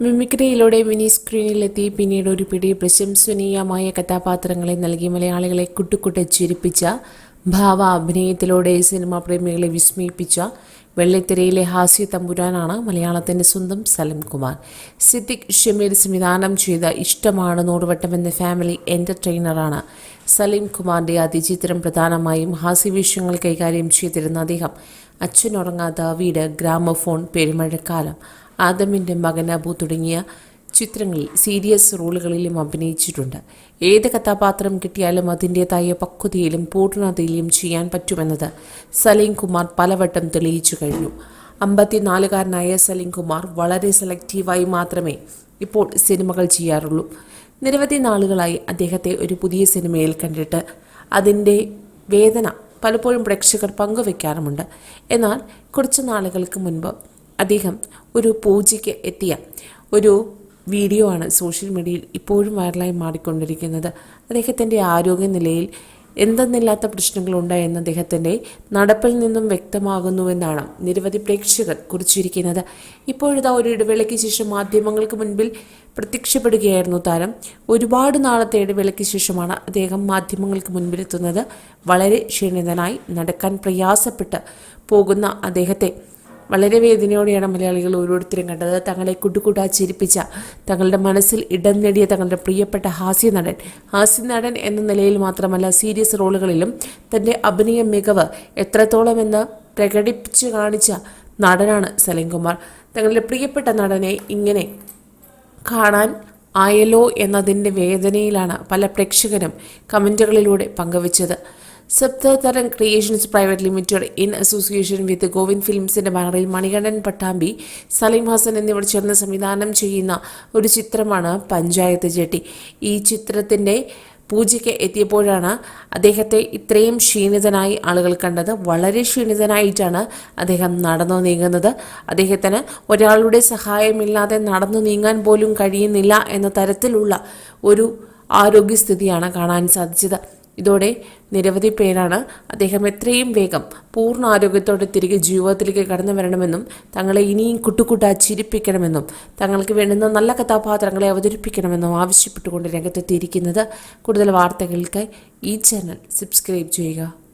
മിമിക്രിയിലൂടെ mini സ്ക്രീനിലെത്തി പിന്നീട് ഒരു പിടി പ്രശംസനീയമായ കഥാപാത്രങ്ങളെ നൽകി മലയാളികളെ കുട്ടുകുട്ടെ ചിരിപ്പിച്ച ഭാവ അഭിനയത്തിലൂടെ സിനിമാ പ്രേമികളെ വിസ്മയിപ്പിച്ച വെള്ളിത്തിരയിലെ ഹാസ്യ തമ്പുരാനാണ് മലയാളത്തിന്റെ സ്വന്തം സലിം കുമാർ. സിദ്ദിഖ് ഷമീർ സംവിധാനം ചെയ്ത ഇഷ്ടമാണ് നൂറുവട്ടം എന്ന ഫാമിലി എന്റർടൈനറാണ് സലിം കുമാറിന്റെ അതിചിത്രം ചിത്രം പ്രധാനമായും ഹാസ്യവിഷയങ്ങൾ കൈകാര്യം ചെയ്തിരുന്ന അദ്ദേഹം അച്ഛനുറങ്ങാത്ത വീട് ഗ്രാമഫോൺ പെരുമഴക്കാലം ആദമിന്റെ മകൻ അബു തുടങ്ങിയ ചിത്രങ്ങളിൽ സീരിയസ് റോളുകളിലും അഭിനയിച്ചിട്ടുണ്ട്. ഏത് കഥാപാത്രം കിട്ടിയാലും അതിന്റെതായ പക്വതയിലും പൂർണതയിലും ചെയ്യാൻ പറ്റുമെന്നത് സലീം കുമാർ പലവട്ടം തെളിയിച്ചു കഴിഞ്ഞു. അമ്പത്തിനാലുകാരനായ സലീം കുമാർ വളരെ സെലക്റ്റീവായി മാത്രമേ ഇപ്പോൾ സിനിമകൾ ചെയ്യാറുള്ളൂ. നിരവധി നാളുകളായി അദ്ദേഹത്തെ ഒരു പുതിയ സിനിമയിൽ കണ്ടിട്ട് അതിന്റെ വേദന പലപ്പോഴും പ്രേക്ഷകർ പങ്കുവെക്കാറുമുണ്ട്. എന്നാൽ കുറച്ച് നാളുകൾക്ക് മുൻപ് അദ്ദേഹം ഒരു പൂജയ്ക്ക് എത്തിയ ഒരു വീഡിയോ ആണ് സോഷ്യൽ മീഡിയയിൽ ഇപ്പോഴും വൈറലായി മാറിക്കൊണ്ടിരിക്കുന്നത്. അദ്ദേഹത്തിന്റെ ആരോഗ്യനിലയിൽ എന്തെന്നില്ലാത്ത പ്രശ്നങ്ങളുണ്ടായെന്ന് അദ്ദേഹത്തിന്റെ നടപ്പിൽ നിന്നും വ്യക്തമാകുന്നുവെന്നാണ് നിരവധി പ്രേക്ഷകർ കുറിച്ചിരിക്കുന്നത്. ഇപ്പോഴിതാ ഒരു ഇടവേളയ്ക്ക് ശേഷം മാധ്യമങ്ങൾക്ക് മുൻപിൽ പ്രത്യക്ഷപ്പെടുകയായിരുന്നു താരം. ഒരുപാട് നാളത്തെ ഇടവേളയ്ക്ക് ശേഷമാണ് അദ്ദേഹം മാധ്യമങ്ങൾക്ക് മുൻപിലെത്തുന്നത്. വളരെ ക്ഷീണിതനായി നടക്കാൻ പ്രയാസപ്പെട്ട് പോകുന്ന അദ്ദേഹത്തെ വളരെ വേദനയോടെയാണ് മലയാളികൾ ഓരോരുത്തരും കണ്ടത്. തങ്ങളെ കുട്ടുകൂട്ടാ ചിരിപ്പിച്ച തങ്ങളുടെ മനസ്സിൽ ഇടം നേടിയ തങ്ങളുടെ പ്രിയപ്പെട്ട ഹാസ്യ നടൻ. ഹാസ്യ നടൻ എന്ന നിലയിൽ മാത്രമല്ല സീരിയസ് റോളുകളിലും തന്റെ അഭിനയ മികവ് എത്രത്തോളമെന്ന് പ്രകടിപ്പിച്ച് കാണിച്ച നടനാണ് സലീംകുമാർ തങ്ങളുടെ പ്രിയപ്പെട്ട നടനെ ഇങ്ങനെ കാണാൻ ആയല്ലോ എന്നതിന്റെ വേദനയിലാണ് പല പ്രേക്ഷകരും കമന്റുകളിലൂടെ പങ്കുവച്ചത്. Saptatharam creations private limited in association with Govind ഫിലിംസിന്റെ ബാനറിൽ മണികണ്ഠൻ പട്ടാമ്പി സലീം ഹസൻ എന്നിവർ ചേർന്ന് സംവിധാനം ചെയ്യുന്ന ഒരു ചിത്രമാണ് പഞ്ചായത്ത് ജെട്ടി. ഈ ചിത്രത്തിന്റെ പൂജയ്ക്ക് എത്തിയപ്പോഴാണ് അദ്ദേഹത്തെ ഇത്രയും ക്ഷീണിതനായി ആളുകൾ കണ്ടത്. വളരെ ക്ഷീണിതനായിട്ടാണ് അദ്ദേഹം നടന്നു നീങ്ങുന്നത്. അദ്ദേഹത്തിന് ഒരാളുടെ സഹായമില്ലാതെ നടന്നു നീങ്ങാൻ പോലും കഴിയുന്നില്ല എന്ന തരത്തിലുള്ള ഒരു ആരോഗ്യസ്ഥിതിയാണ് കാണാൻ സാധിച്ചത്. ഇതോടെ നിരവധി പേരാണ് അദ്ദേഹം എത്രയും വേഗം പൂർണ ആരോഗ്യത്തോടെ തിരികെ ജീവിതത്തിലേക്ക് കടന്നു വരണമെന്നും തങ്ങളെ ഇനിയും കുട്ടുകുട്ടാ ചിരിപ്പിക്കണമെന്നും തങ്ങൾക്ക് വേണ്ടുന്ന നല്ല കഥാപാത്രങ്ങളെ അവതരിപ്പിക്കണമെന്നും ആവശ്യപ്പെട്ടുകൊണ്ട് രംഗത്തെത്തിയിരിക്കുന്നത് കൂടുതൽ വാർത്തകൾക്കായി ഈ ചാനൽ സബ്സ്ക്രൈബ് ചെയ്യുക.